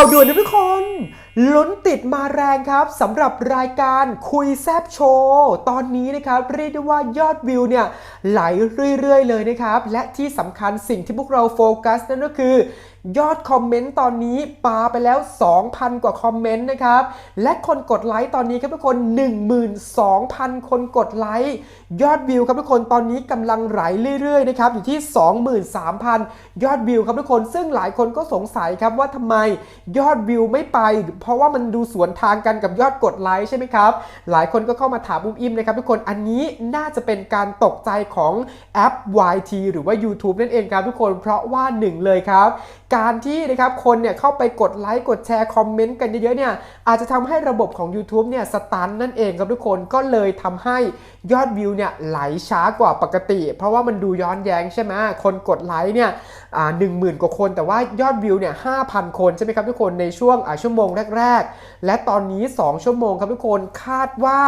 าวด่วนนะทุกคนลุ้นติดมาแรงครับสำหรับรายการคุยแซบโชว์ตอนนี้นะครับเรียกได้ว่ายอดวิวเนี่ยไหลเรื่อยๆ เลยนะครับ และที่สำคัญสิ่งที่พวกเราโฟกัสนั่นก็คือยอดคอมเมนต์ตอนนี้ปาไปแล้ว 2,000 กว่าคอมเมนต์นะครับ และคนกดไลค์ตอนนี้ครับทุกคน 12,000 คนกดไลค์ยอดวิวครับทุกคนตอนนี้กำลังไหลเรื่อยๆนะครับอยู่ที่ 23,000 ยอดวิวครับทุกคนซึ่งหลายคนก็สงสัยครับว่าทำไมยอดวิวไม่ไปเพราะว่ามันดูสวนทางกันกับยอดกดไลค์ใช่ไหมครับ หลายคนก็เข้ามาถามอุ้มอิมนะครับทุกคนอันนี้น่าจะเป็นการตกใจของแอป YT หรือว่า YouTube นั่นเองครับทุกคนเพราะว่าหนึ่งเลยครับ การที่นะครับคนเนี่ยเข้าไปกดไลค์กดแชร์คอมเมนต์กันเยอะๆเนี่ยอาจจะทำให้ระบบของ YouTube เนี่ยสตันนั่นเองครับทุกคนก็เลยทำให้ยอดวิวเนี่ยไหลช้ากว่าปกติ เพราะว่ามันดูย้อนแย้งใช่ไหมคนกดไลค์เนี่ยหนึ่งหมื่นกว่าคน แต่ว่ายอดวิวเนี่ยห้าพันคนใช่ไหมครับทุกคนในช่วงอ่าชั่วโมงแรกๆและตอนนี้ 2 ชั่วโมงครับทุกคนคาดว่า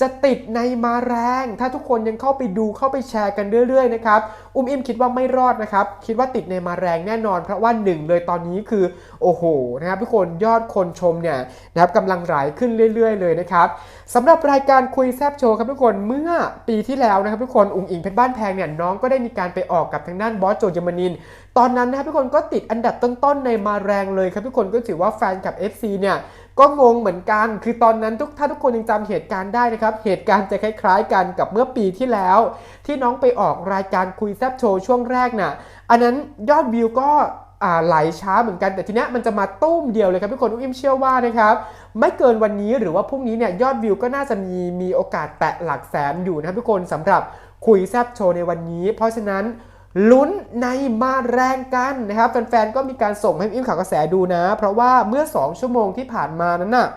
จะติดในมาแรง ถ้าทุกคนยังเข้าไปดูเข้าไปแชร์กันเรื่อยๆนะครับอุ้มอิมคิดว่าไม่รอดนะครับ คิดว่าติดในมาแรงแน่นอน เพราะว่าหนึ่งเลยตอนนี้คือโอ้โหนะครับทุกคนยอดคนชมเนี่ยนะครับกำลังไหลขึ้นเรื่อย ๆ เลยนะครับสำหรับรายการคุยแซบโชว์ครับทุกคนเมื่อปีที่แล้วนะครับทุกคนอุ๋งอิงเพชรบ้านแพงเนี่ยน้องก็ได้มีการไปออกกับทางด้านบอสโจยมานิน ตอนนั้นนะครับทุกคนก็ติดอันดับต้นๆในมาแรงเลยครับทุกคนก็ถือว่าแฟนกับ FC เนี่ยก็งงเหมือนกัน คือตอนนั้นทุกถ้าทุกคนยังจำเหตุการณ์ได้นะครับ เหตุการณ์จะคล้ายๆกันกับเมื่อปีที่แล้ว ที่น้องไปออกรายการคุยแซบโชว์ช่วงแรกน่ะ อันนั้นยอดวิวก็ไหลช้าเหมือนกันแต่ทีนี้มันจะมาตุ้มเดียวเลยครับทุกคนอุ้มเชื่อว่านะครับไม่เกินวันนี้หรือว่าพรุ่งนี้เนี่ยยอดวิวก็น่าจะมีมีโอกาสแตะหลักแสนอยู่นะครับทุกคนสำหรับคุยแซบโชว์ในวันนี้ เพราะฉะนั้น ลุ้นในมาแรงกันนะครับแฟนๆก็มีการส่งให้อิมข่าวกระแสดูนะ เพราะว่าเมื่อ 2 ชั่วโมงที่ผ่านมานั้นน่ะ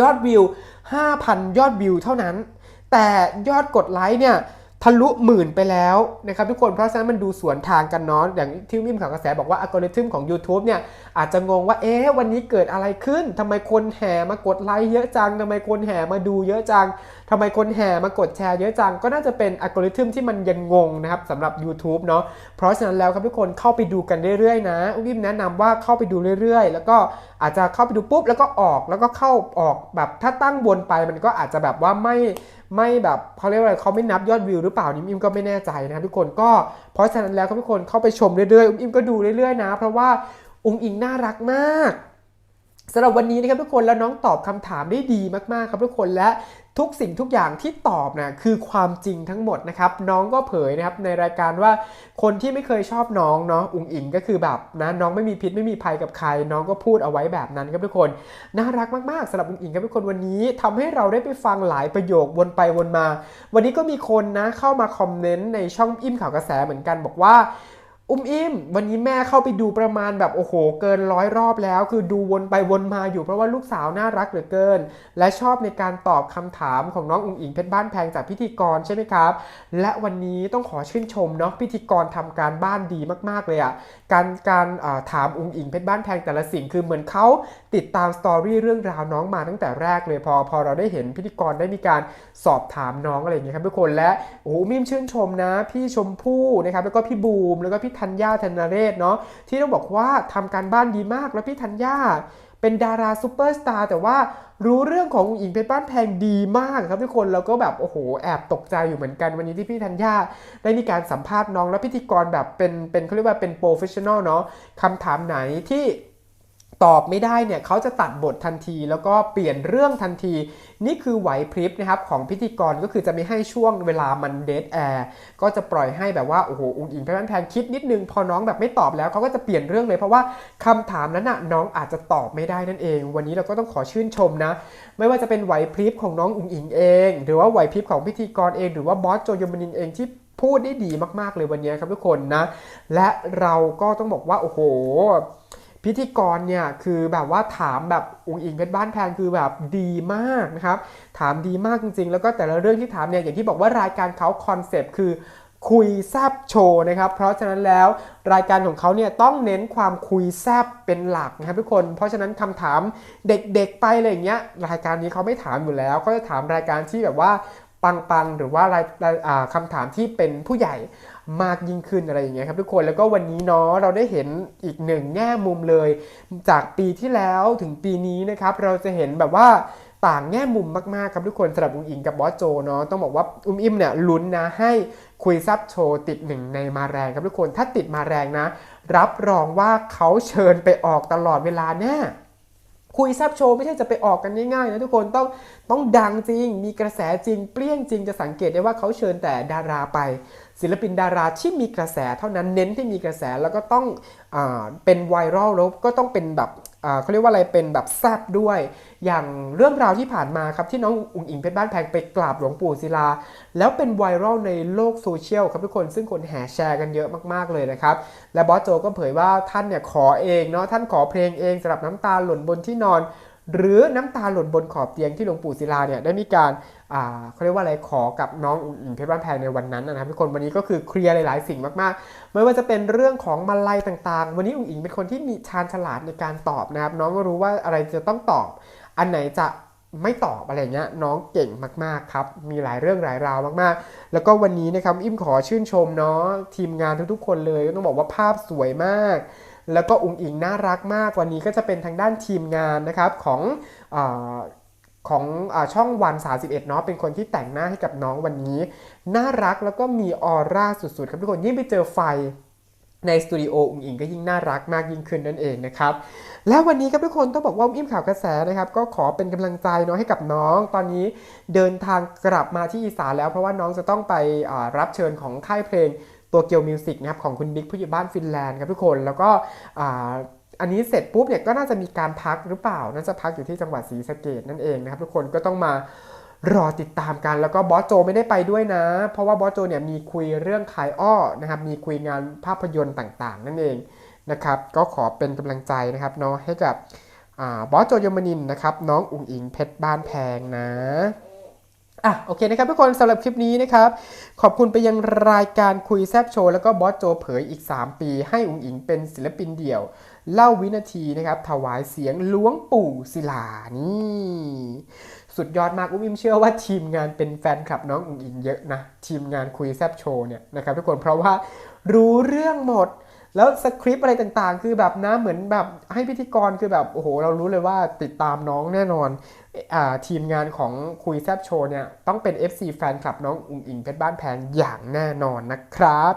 ยอดวิว 5,000 ยอดวิวเท่านั้น แต่ยอดกดไลค์เนี่ย ทะลุหมื่นไปแล้วนะครับทุกคนเพราะฉะนั้นมันดูสวนทางกันเนาะอย่างที่มิมข่าวกระแสบอกว่าอัลกอริทึมของ YouTube เนี่ยอาจจะงงว่าเอ๊ะวันนี้เกิดอะไรขึ้นทำไมคนแห่มากดไลค์เยอะจังทำไมคนแห่มาดูเยอะจังทำไมคนแห่มากดแชร์เยอะจัง ก็น่าจะเป็นอัลกอริทึมที่มันยังงงนะครับสำหรับ YouTube เนาะเพราะฉะนั้นแล้วครับทุกคนเข้าไปดูกันเรื่อยๆนะอุ้มอิมแนะนำว่าเข้าไปดูเรื่อยๆ แล้วก็อาจจะเข้าไปดูปุ๊บแล้วก็ออกแล้วก็เข้าออกแบบถ้าตั้งวนไปมันก็อาจจะแบบว่าไม่ ไม่แบบเขาเรียกว่าอะไรเขาไม่นับยอดวิวหรือเปล่านี่อิมก็ไม่แน่ใจนะครับทุกคนก็เพราะฉะนั้นแล้วทุกคนเข้าไปชมเรื่อยๆอุ้มอิมก็ดูเรื่อยๆนะ เพราะว่าอุ้งอิงน่ารักมาก สำหรับวันนี้นะครับทุกคนแล้วน้องตอบคำถามได้ดีมากๆครับทุกคนและทุกสิ่งทุกอย่างที่ตอบนะคือความจริงทั้งหมดนะครับน้องก็เผยนะครับในรายการว่าคนที่ไม่เคยชอบน้องเนาะอุ๋งอิงก็คือแบบนะน้องไม่มีพิษไม่มีภัยกับใคร น้องก็พูดเอาไว้แบบนั้นครับทุกคนน่ารักมากๆสำหรับอุ๋งอิงครับทุกคนวันนี้ทำให้เราได้ไปฟังหลายประโยควนไปวนมา วันนี้ก็มีคนนะเข้ามาคอมเมนต์ในช่องอิ่มข่าวกระแสเหมือนกันบอกว่า อุ้มอิ่มวันนี้แม่เข้าไปดูประมาณแบบโอ้โห เกินร้อยรอบแล้ว คือดูวนไปวนมาอยู่เพราะว่าลูกสาวน่ารักเหลือเกิน และชอบในการตอบคำถามของน้องอุ๋งอิงเพชรบ้านแพงจากพิธีกรใช่ไหมครับ และวันนี้ต้องขอชื่นชมเนาะพิธีกรทำการบ้านดีมากๆเลยอะ่ะการการถามอุ๋งอิงเพชรบ้านแพงแต่ละสิ่งคือเหมือนเขาติดตามสตอรี่เรื่องราวน้องมาตั้งแต่แรกเลยพอพอเราได้เห็นพิธีกรได้มีการสอบถามน้องอะไรอย่างเงี้ยครับทุกคนและโอ้โหมิมชื่นชมนะ พี่ชมพู่นะครับแล้วก็พี่บูมแล้วก็พี่ธัญญาธนเรศเนาะที่ต้องบอกว่าทำการบ้านดีมากแล้วพี่ธัญญาเป็นดาราซูเปอร์สตาร์แต่ว่ารู้เรื่องของหญิงเพชรบ้านแพงดีมากครับทุกคนแล้วก็แบบโอ้โหแอบตกใจอยู่เหมือนกันวันนี้ที่พี่ธัญญาได้มีการสัมภาษณ์น้องและพิธีกรแบบเป็นเป็นเขาเรียกว่าเป็นโปรเฟชชั่นอลเนาะคำถามไหนที่ ตอบไม่ได้เนี่ยเขาจะตัดบททันที แล้วก็เปลี่ยนเรื่องทันที นี่คือไหวพริบนะครับของพิธีกรก็คือจะไม่ให้ช่วงเวลามันเดทแอร์ก็จะปล่อยให้แบบว่าโอ้โหอุ้งอิงเพนแพงคิดนิดนึง พอน้องแบบไม่ตอบแล้วเขาก็จะเปลี่ยนเรื่องเลยเพราะว่าคำถามนั้นน่ะน้องอาจจะตอบไม่ได้นั่นเอง วันนี้เราก็ต้องขอชื่นชมนะ ไม่ว่าจะเป็นไหวพริบของน้องอุงอิงเอง หรือว่าไหวพริบของพิธีกรเอง หรือว่าบอสโจยมนินเองที่พูดได้ดีมากๆเลยวันนี้ครับทุกคนนะ และเราก็ต้องบอกว่าโอ้โห พิธีกรเนี่ยคือแบบว่าถามแบบอุงอิงเพชรบ้านแพงคือแบบดีมากนะครับ ถามดีมากจริง ๆ แล้วก็แต่ละเรื่องที่ถามเนี่ยอย่างที่บอกว่ารายการเขาคอนเซปต์คือคุยแซบโชว์นะครับ เพราะฉะนั้นแล้วรายการของเขาเนี่ยต้องเน้นความคุยแซบเป็นหลักนะครับทุกคน เพราะฉะนั้นคำถามเด็กๆไปอะไรอย่างเงี้ยรายการนี้เขาไม่ถามอยู่แล้วเขาจะถามรายการที่แบบว่า ปังๆ หรือว่ารายคำถามที่เป็นผู้ใหญ่มากยิ่งขึ้นอะไรอย่างเงี้ยครับทุกคนแล้วก็วันนี้เนาะเราได้เห็นอีกหนึ่งแง่มุมเลย จากปีที่แล้วถึงปีนี้นะครับเราจะเห็นแบบว่าต่างแง่มุมมากๆครับทุกคนสำหรับอุ้งอิงกับบอสโจเนาะต้องบอกว่าอุ้มอิมเนี่ยลุ้นนะให้คุยซับโชว์ติดหนึ่งในมาแรงครับทุกคนถ้าติดมาแรงนะ รับรองว่าเขาเชิญไปออกตลอดเวลาแน่ คุยแซบโชว์ไม่ใช่จะไปออกกันง่ายๆนะทุกคนต้องต้องดังจริง มีกระแสจริง เปรี้ยงจริงจะสังเกตได้ว่าเขาเชิญแต่ดาราไป ศิลปินดาราที่มีกระแสเท่านั้นเน้นที่มีกระแสแล้วก็ต้องอเป็นไวรัลแล้วก็ต้องเป็นแบบ เขาเรียกว่าอะไรเป็นแบบแซบด้วย อย่างเรื่องราวที่ผ่านมาครับที่น้องอุ๋งอิงเพชรบ้านแพงไปกราบหลวงปู่ศิลา แล้วเป็นไวรัลในโลกโซเชียลครับทุกคนซึ่งคนแห่แชร์กันเยอะมากๆเลยนะครับ และบอสโจก็เผยว่าท่านเนี่ยขอเองเนาะท่านขอเพลงเองสำหรับน้ำตาหล่นบนที่นอน หรือน้ำตาหล่นบนขอบเตียงที่หลวงปู่ศิลาเนี่ยได้มีการเขาเรียกว่าอะไรขอกับน้องอุ๋งอิงเพชรบ้านแพงในวันนั้นนะครับทุกคนวันนี้ก็คือเคลียร์หลาย ๆ สิ่งมาก ๆ ไม่ว่าจะเป็นเรื่องของมาลัยต่าง ๆ วันนี้อุ๋งอิงเป็นคนที่มีชาญฉลาดในการตอบนะครับ น้องก็รู้ว่าอะไรจะต้องตอบ อันไหนจะไม่ตอบอะไรเงี้ยน้องเก่งมาก ๆ ครับ มีหลายเรื่องหลายราวมาก ๆ แล้วก็วันนี้นะครับอิ่มขอชื่นชมเนาะทีมงานทุก ๆ คนเลยต้องบอกว่าภาพสวยมาก แล้วก็อุงอิงน่ารักมากวันนี้ก็จะเป็นทางด้านทีมงานนะครับของอของอช่องวัน 31เนาะเป็นคนที่แต่งหน้าให้กับน้องวันนี้ น่ารักแล้วก็มีออร่าสุดๆ ครับทุกคนยิ่งไปเจอไฟในสตูดิโออุงอิงก็ยิ่งน่ารักมากยิ่งขึ้นนั่นเองนะครับ แล้ววันนี้ครับทุกคนต้องบอกว่าอิ่มข่าวกระแสนะครับ ก็ขอเป็นกำลังใจเนาะให้กับน้อง ตอนนี้เดินทางกลับมาที่อีสานแล้วเพราะว่าน้องจะต้องไปรับเชิญของค่ายเพลง ตัวเกียวมิวสิกนะครับของคุณบิ๊กผู้ใหญ่บ้านฟินแลนด์ครับทุกคนแล้วก็อันนี้เสร็จปุ๊บเนี่ยก็น่าจะมีการพักหรือเปล่า น่าจะพักอยู่ที่จังหวัดศรีสะเกดนั่นเองนะครับทุกคนก็ต้องมารอติดตามกันแล้วก็บอสโจไม่ได้ไปด้วยนะ เพราะว่าบอสโจเนี่ยมีคุยเรื่องขายอ้อนะครับมีคุยงานภาพยนตร์ต่างๆ นั่นเองนะครับก็ขอเป็นกำลังใจนะครับเนาะให้กับอบอสโจยมนินนะครับน้องอุ๋งอิงเพชรบ้านแพงนะ อะโอเคนะครับทุกคนสำหรับคลิปนี้นะครับ ขอบคุณไปยังรายการคุยแซบโชว์ แล้วก็บอสโจเผยอีก 3 ปี ให้อุ๋งอิงเป็นศิลปินเดี่ยว เล่าวินาทีนะครับ ถวายเสียงล้วงปู่ศิลานี่สุดยอดมากอุ้มอิมเชื่อว่าทีมงานเป็นแฟนคลับน้องอุ๋งอิงเยอะนะ ทีมงานคุยแซบโชว์เนี่ยนะครับทุกคนเพราะว่ารู้เรื่องหมด แล้วสคริปต์อะไรต่างๆ คือแบบนะเหมือนแบบให้พิธีกรคือแบบโอ้โห เรารู้เลยว่าติดตามน้องแน่นอนอ่าทีมงานของคุยแซบโชว์เนี่ย ต้องเป็น FC แฟนคลับน้องอุ๋งอิงเพชรบ้านแพงอย่างแน่นอนนะครับ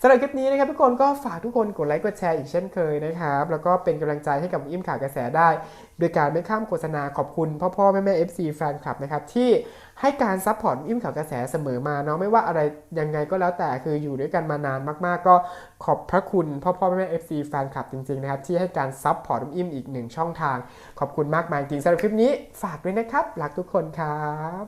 สำหรับคลิปนี้นะครับทุกคนก็ฝากทุกคนกดไลค์กดแชร์อีกเช่นเคยนะครับ แล้วก็เป็นกำลังใจให้กับอิ่มข่าวกระแสได้ โดยการไม่ข้ามโฆษณาขอบคุณพ่อพ่อแม่แม่ FC แฟนคลับนะครับที่ ให้การซัพพอร์ตอิ่มข่าวกระแสเสมอมาเนาะไม่ว่าอะไรยังไงก็แล้วแต่คืออยู่ด้วยกันมานานมากๆ ก็ขอบพระคุณพ่อพ่อแม่แม่ FC แฟนคลับจริงๆนะครับที่ให้การซัพพอร์ตอิ่มอีกหนึ่งช่องทาง ขอบคุณมากมายจริงสำหรับคลิปนี้ฝากด้วยนะครับรักทุกคนครับ